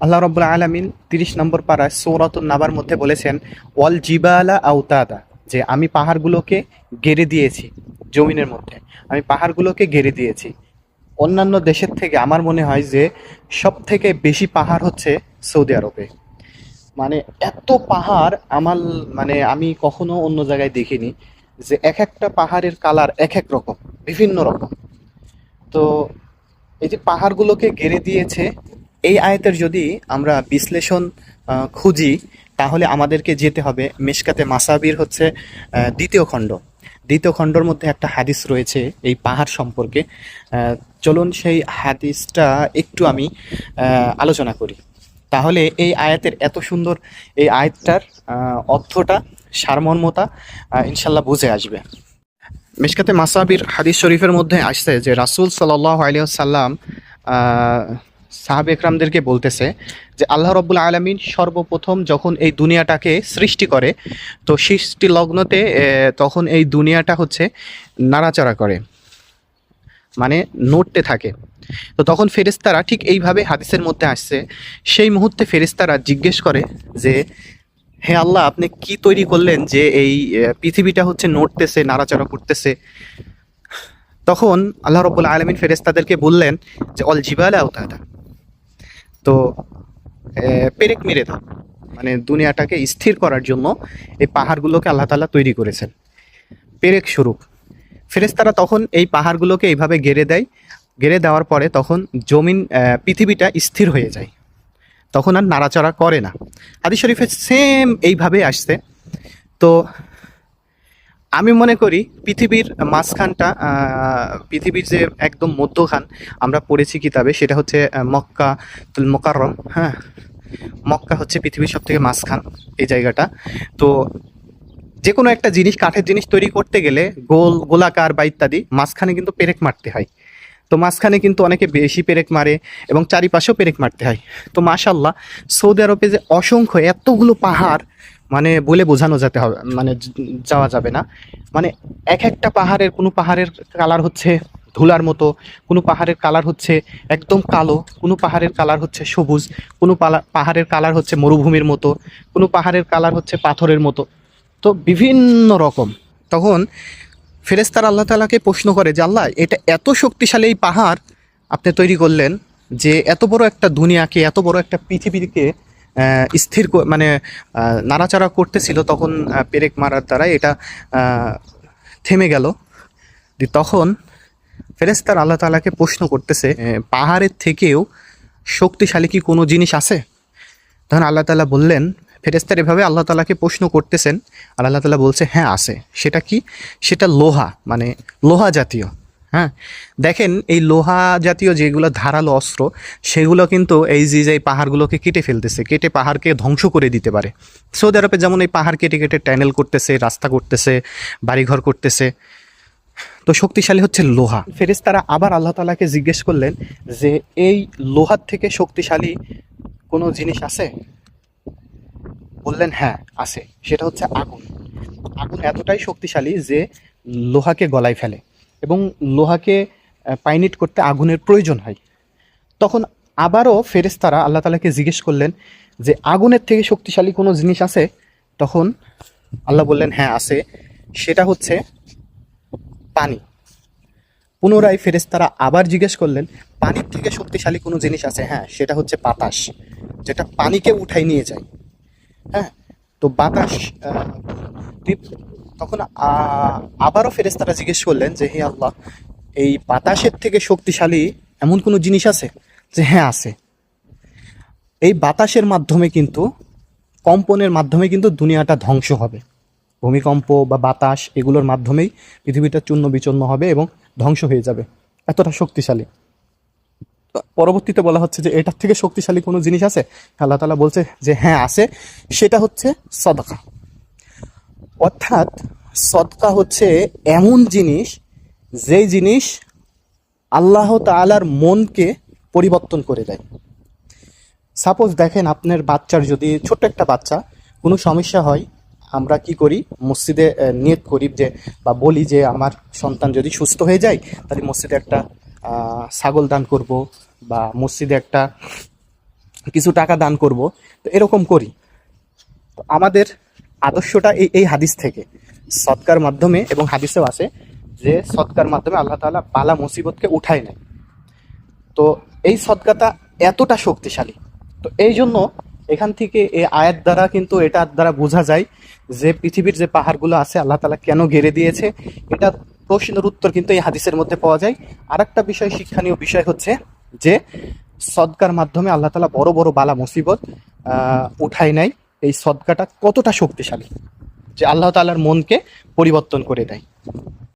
আল্লাহ রব্বুল আলমিন তিরিশ নম্বর পাড়ায় সৌরত নাবার মধ্যে বলেছেন, ওয়াল জিবালা আউতাদা যে আমি পাহাড়গুলোকে গেড়ে দিয়েছি জমিনের মধ্যে। আমি পাহাড়গুলোকে গেড়ে দিয়েছি। অন্যান্য দেশের থেকে আমার মনে হয় যে সব থেকে বেশি পাহাড় হচ্ছে সৌদি আরবে। মানে এত পাহাড় আমার মানে আমি কখনো অন্য জায়গায় দেখিনি যে এক একটা পাহাড়ের কালার এক এক রকম, বিভিন্ন রকম। তো এই যে পাহাড়গুলোকে গেড়ে দিয়েছে এই আয়াতের যদি আমরা বিশ্লেষণ খুঁজি, তাহলে আমাদেরকে যেতে হবে মেশকাতে মাসাবির হচ্ছে দ্বিতীয় খণ্ড। দ্বিতীয় খণ্ডর মধ্যে একটা হাদিস রয়েছে এই পাহাড় সম্পর্কে। চলুন সেই হাদিসটা একটু আমি আলোচনা করি। তাহলে এই আয়াতের এত সুন্দর এই আয়াতটার অর্থটা, সারমর্মতা ইনশাল্লাহ বুঝে আসবে। মেশকাতে মাসাবির হাদিস শরীফের মধ্যে আসছে যে রাসূল সাল্লাহ আলিয়াল্লাম সাহাব একরামদেরকে বলতেছে যে, আল্লাহ রব্বুল আলমিন সর্বপ্রথম যখন এই দুনিয়াটাকে সৃষ্টি করে, তো সৃষ্টি লগ্নতে তখন এই দুনিয়াটা হচ্ছে নাড়াচাড়া করে মানে নড়তে থাকে। তো তখন ফেরেস্তারা ঠিক এইভাবে হাদিসের মধ্যে আসছে, সেই মুহূর্তে ফেরেস্তারা জিজ্ঞেস করে যে, হে আল্লাহ, আপনি কি তৈরি করলেন যে এই পৃথিবীটা হচ্ছে নড়তেছে, নাড়াচাড়া করতেছে? তখন আল্লাহ রব্বুল আলমিন ফেরেস্তাদেরকে বললেন যে, অল জিবাল আওতাদা তো পেরেক মেরে দাও। মানে দুনিয়াটাকে স্থির করার জন্য এই পাহাড়গুলোকে আল্লাহ তাআলা তৈরি করেছেন। পেরেক স্বরূপ। ফেরেস্তারা তখন এই পাহাড়গুলোকে এইভাবে গেড়ে দেয়। গেড়ে দেওয়ার পরে তখন জমিন পৃথিবীটা স্থির হয়ে যায়। তখন আর নাড়াচাড়া করে না। আদি শরীফে সেম এইভাবে আসছে। তো আমি মনে করি পৃথিবীর মাঝখানটা পৃথিবীর যে একদম মধ্যখান আমরা পড়েছি কিতাবে, সেটা হচ্ছে মক্কা তুল মোকাররম হ্যাঁ? মক্কা হচ্ছে পৃথিবীর সব থেকে মাঝখান এই জায়গাটা। তো যে কোনো একটা জিনিস, কাঠের জিনিস তৈরি করতে গেলে গোল, গোলাকার বা ইত্যাদি, মাঝখানে কিন্তু পেরেক মারতে হয়। তো মাঝখানে কিন্তু অনেকে বেশি পেরেক মারে এবং চারিপাশেও পেরেক মারতে হয়। তো মাশাল্লাহ সৌদি আরবে যে অসংখ্য এতগুলো পাহাড় মানে বলে বোঝানো যেতে হবে মানে যাওয়া যাবে না। মানে এক একটা পাহাড়ের, কোনো পাহাড়ের কালার হচ্ছে ধুলার মতো, কোনো পাহাড়ের কালার হচ্ছে একদম কালো, কোনো পাহাড়ের কালার হচ্ছে সবুজ, কোনো পাহাড়ের কালার হচ্ছে মরুভূমির মতো, কোনো পাহাড়ের কালার হচ্ছে পাথরের মতো। তো বিভিন্ন রকম। তখন ফেরেস্তার আল্লাহ তালাকে প্রশ্ন করে যে, আল্লাহ, এটা এত শক্তিশালী এই পাহাড় আপনি তৈরি করলেন যে, এত বড় একটা দুনিয়াকে, এত বড় একটা পৃথিবীকে স্থির মানে নাড়াচাড়া করতেছিল, তখন পেরেক মারার দ্বারা এটা থেমে গেল। তখন ফেরেস্তার আল্লাহ তালাকে প্রশ্ন করতেছে পাহাড়ের থেকেও শক্তিশালী কি কোনো জিনিস আছে? তখন আল্লাহ তালা বললেন ফেরেস্তার এভাবে আল্লাহ তালাকে প্রশ্ন করতেছেন, আর আল্লাহ তালা বলছে হ্যাঁ আছে। সেটা কি? সেটা লোহা মানে লোহা জাতীয়। হ্যাঁ? দেখেন, এই লোহা জাতীয় যেগুলো ধারালো অস্ত্র, সেগুলো কিন্তু এই যে যে পাহাড়গুলোকে কেটে ফেলতেছে, কেটে পাহাড়কে ধ্বংস করে দিতে পারে। সৌদি আরবে যেমন এই পাহাড় কেটে কেটে ট্যানেল করতেছে, রাস্তা করতেছে, বাড়িঘর করতেছে। তো শক্তিশালী হচ্ছে লোহা। ফেরেস্তারা আবার আল্লাহ তালাকে জিজ্ঞেস করলেন যে, এই লোহার থেকে শক্তিশালী কোনো জিনিস আছে? বললেন হ্যাঁ আছে। সেটা হচ্ছে আগুন। আগুন এতটাই শক্তিশালী যে লোহাকে গলায় ফেলে। এবং লোহাকে পাইনিট করতে আগুনের প্রয়োজন হয়। তখন আবারও ফেরেস্তারা আল্লাহ তালাকে জিজ্ঞেস করলেন যে, আগুনের থেকে শক্তিশালী কোনো জিনিস আছে? তখন আল্লাহ বললেন হ্যাঁ আছে। সেটা হচ্ছে পানি। পুনরায় ফেরেস্তারা আবার জিজ্ঞেস করলেন, পানির থেকে শক্তিশালী কোনো জিনিস আছে? হ্যাঁ সেটা হচ্ছে বাতাস, যেটা পানিকে উঠাই নিয়ে যায়। হ্যাঁ তো বাতাস তখন আবারও ফেরেস্তারা জিজ্ঞেস করলেন যে, হে আল্লাহ, এই বাতাসের থেকে শক্তিশালী এমন কোনো জিনিস আছে? যে হ্যাঁ আছে। এই বাতাসের মাধ্যমে কিন্তু, কম্পনের মাধ্যমে কিন্তু দুনিয়াটা ধ্বংস হবে। ভূমিকম্প বা বাতাস এগুলোর মাধ্যমেই পৃথিবীটা চূর্ণ বিচূর্ণ হবে এবং ধ্বংস হয়ে যাবে। এতটা শক্তিশালী। পরবর্তীতে বলা হচ্ছে যে, এটার থেকে শক্তিশালী কোনো জিনিস আছে? আল্লাহ তালা বলছে যে হ্যাঁ আছে। সেটা হচ্ছে সদকা। অর্থাৎ সদকা হচ্ছে এমন জিনিস যেই জিনিস আল্লাহ তাআলার মনকে পরিবর্তন করে দেয়। সাপোজ দেখেন আপনার বাচ্চার যদি ছোট্ট একটা বাচ্চা কোনো সমস্যা হয়, আমরা কি করি? মসজিদে নিয়ত করি যে বা বলি যে আমার সন্তান যদি সুস্থ হয়ে যায়, তাহলে মসজিদে একটা ছাগল দান করব বা মসজিদে একটা কিছু টাকা দান করব। তো এরকম করি। তো আমাদের আদর্শটা এই এই হাদিস থেকে। সৎকার মাধ্যমে এবং হাদিসেও আছে যে সৎকার মাধ্যমে আল্লাহ তাআলা বালা মুসিবতকে উঠায় নেয়। তো এই সৎকাটা এতটা শক্তিশালী। তো এই জন্য এখান থেকে এই আয়াত দ্বারা কিন্তু এটার দ্বারা বোঝা যায় যে পৃথিবীর যে পাহাড়গুলো আছে, আল্লাহ তাআলা কেন ঘিরে দিয়েছে? এটা প্রশ্নের উত্তর কিন্তু এই হাদিসের মধ্যে পাওয়া যায়। আর একটা বিষয় শিক্ষণীয় বিষয় হচ্ছে যে সদকার মাধ্যমে আল্লাহ তাআলা বড় বড় বালা মুসিবত উঠায় নেয়। এই সদকাটা কতটা শক্তিশালী? যে আল্লাহ তালার মনকে পরিবর্তন করে দেয়।